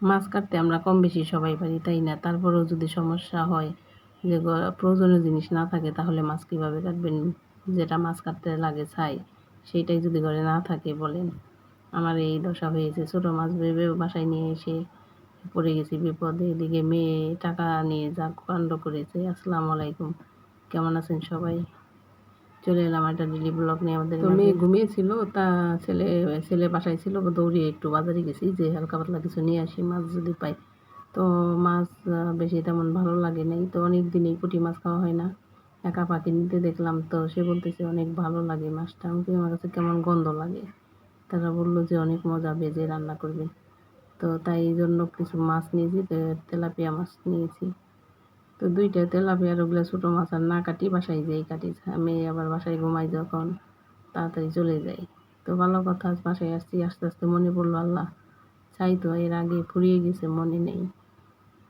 মাছ কাটতে আমরা কম বেশি সবাই পারি, তাই না? তারপরেও যদি সমস্যা হয় যে প্রয়োজনীয় জিনিস না থাকে, তাহলে মাছ কীভাবে কাটবেন? যেটা মাছ কাটতে লাগে ছাই, সেইটাই যদি ঘরে না থাকে বলেন। আমার এই দশা হয়েছে। ছোটো মাছ ভেবে বাসায় নিয়ে এসে পড়ে গেছি বিপদে। এদিকে মেয়ে টাকা নিয়ে যা কাণ্ড করেছে। আসসালামু আলাইকুম। কেমন আছেন সবাই? চলে এলাম একটা ডেলি ব্লগ নিয়ে আমাদের তো মেয়ে ঘুমিয়েছিল তা ছেলে ছেলে বাসায় ছিল দৌড়িয়ে একটু বাজারে গেছি যে হালকা পাতলা কিছু নিয়ে আসি মাছ যদি পাই। তো মাছ বেশি তেমন ভালো লাগে নাই তো অনেক দিনই পুঁটি মাছ খাওয়া হয় না। একা পাখি নিতে দেখলাম তো সে বলতেছে অনেক ভালো লাগে মাছটা। আমি আমার কাছে কেমন গন্ধ লাগে? তারা বলল যে অনেক মজা ভেজে রান্না করবেন। তো তাই এই জন্য কিছু মাছ নিয়েছি তে- তেলাপিয়া মাছ নিয়েছি। তো দুইটা তেলাপিয়ার ওগুলো ছোটো মাছ আর না কাটি, বাসায় যেই কাটি, আমি আবার বাসায় ঘুমাই যখন তাড়াতাড়ি চলে যাই। তো ভালো কথা বাসায় আসছি, আস্তে আস্তে মনে পড়ল, আল্লাহ চাই তো এর আগে ফুরিয়ে গেছে, মনে নেই।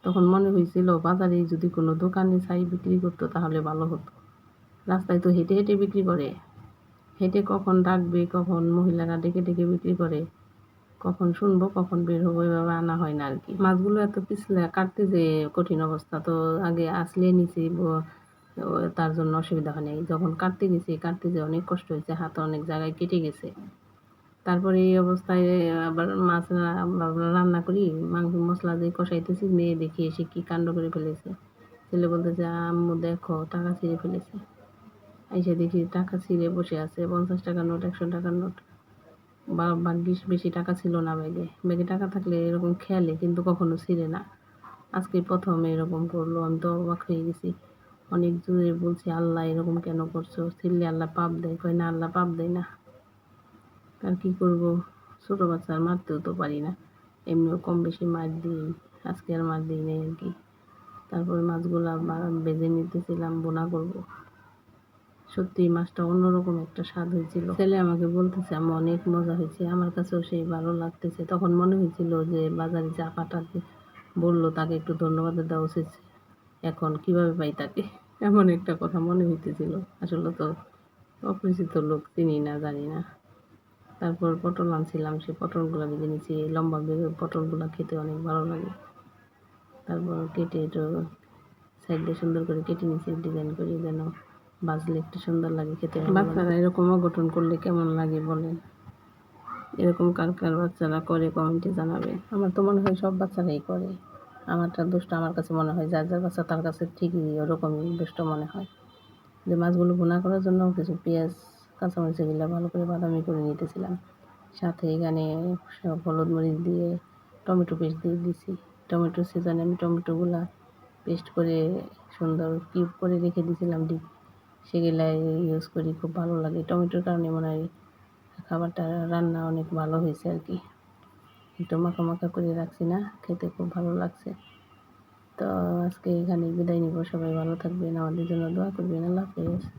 তখন মনে হয়েছিল বাজারে যদি কোনো দোকানে ছাই বিক্রি করতো তাহলে ভালো হতো। রাস্তায় তো হেঁটে হেঁটে বিক্রি করে। হেঁটে কখন ডাকবে, কখন মহিলারা ডেকে ডেকে বিক্রি করে। কখন শুনব, কখন বের হব, এভাবে আনা হয় না আর কি মাছগুলো এত পিছলে কাটতে যে কঠিন অবস্থা। তো আগে আসলে ও, তার জন্য অসুবিধা হয় নাই। যখন কাটতে গেছি, কাটতে যে অনেক কষ্ট হয়েছে, হাত অনেক জায়গায় কেটে গেছে। তারপরে এই অবস্থায় আবার মাছ রান্না করি, মাংস মশলা দিয়ে কষাইতেছি, মেয়ে দেখি এসে কি কাণ্ড করে ফেলেছে। ছেলে বলতেছে আম্মু দেখো, টাকা ছিঁড়ে ফেলেছে। এসে দেখি টাকা ছিঁড়ে বসে আছে, পঞ্চাশ টাকার নোট, একশো টাকার নোট। বা ভাগ্যিস বেশি টাকা ছিল না ব্যাগে। ব্যাগে টাকা থাকলে এরকম খেয়ালে, কিন্তু কখনো ছিঁড়ে না। আজকে প্রথম এরকম করল, আমি তো অবাক হয়ে গেছি। অনেক জোরে বলছি, আল্লাহ, এরকম কেন করছ? ছিঁড়লে আল্লাহ পাপ দেয়। কয়, না, আল্লাহ পাপ দেয় না। আর কি করব? ছোটো বাচ্চা, আর মারতেও তো পারি না। এমনিও কম বেশি মার দিই। আজকে আর মার দিই নাই আর কি। তারপরে মাছগুলো বেজে নিতেছিলাম, বোনা করব। সত্যি মাছটা অন্যরকম একটা স্বাদ হয়েছিল। ছেলে আমাকে বলতেছে আমার অনেক মজা হয়েছে। আমার কাছেও সেই ভালো লাগতেছে। তখন মনে হয়েছিল যে বাজারে চা পাঠাতে বলল, তাকে একটু ধন্যবাদ দেওয়া উচিত। এখন কীভাবে পাই তাকে? এমন একটা কথা মনে হইতেছিল। আসলে তো অপরিচিত লোক, চিনি না, জানি না। তারপর পটল আনছিলাম, সেই পটলগুলো ভেজে নিয়েছি। লম্বা বেগুন পটলগুলো খেতে অনেক ভালো লাগে। তারপর কেটে একটু সাইড সুন্দর করে কেটে নিয়েছি, ডিজাইন করে যেন বাজলে একটু সুন্দর লাগে খেতে বাচ্চারা এরকম অঘটন করলে কেমন লাগে বলেন? এরকম কার কার বাচ্চারা করে কমেন্টে জানাবে। আমার তো মনে হয় সব বাচ্চারাই করে। আমারটা দুষ্ট, আমার কাছে মনে হয় যার যার বাচ্চা তার কাছে ঠিকই ওরকমই দুষ্ট মনে হয়। যে মাছগুলো ভুনা করার জন্য কিছু পেঁয়াজ কাঁচামরিচ এগুলো ভালো করে বাদামি করে নিতেছিলাম। সাথে এখানে সব হলুদ মরিচ দিয়ে, টমেটো পেস্ট দিয়ে দিছি। টমেটো সিজনে আমি টমেটোগুলা পেস্ট করে সুন্দর কিউব করে রেখে দিয়েছিলাম ডিপ সেগুলা ইউজ করি, খুব ভালো লাগে। টমেটোর কারণে মনে হয় খাবারটা রান্না অনেক ভালো হয়েছে আর কি। একটু মাখা মাখা করে রাখছি না, খেতে খুব ভালো লাগছে। তো আজকে এখানে বিদায় নিব। সবাই ভালো থাকবেন, আমাদের জন্য দোয়া করবেন। আল্লাহ হাফেজ।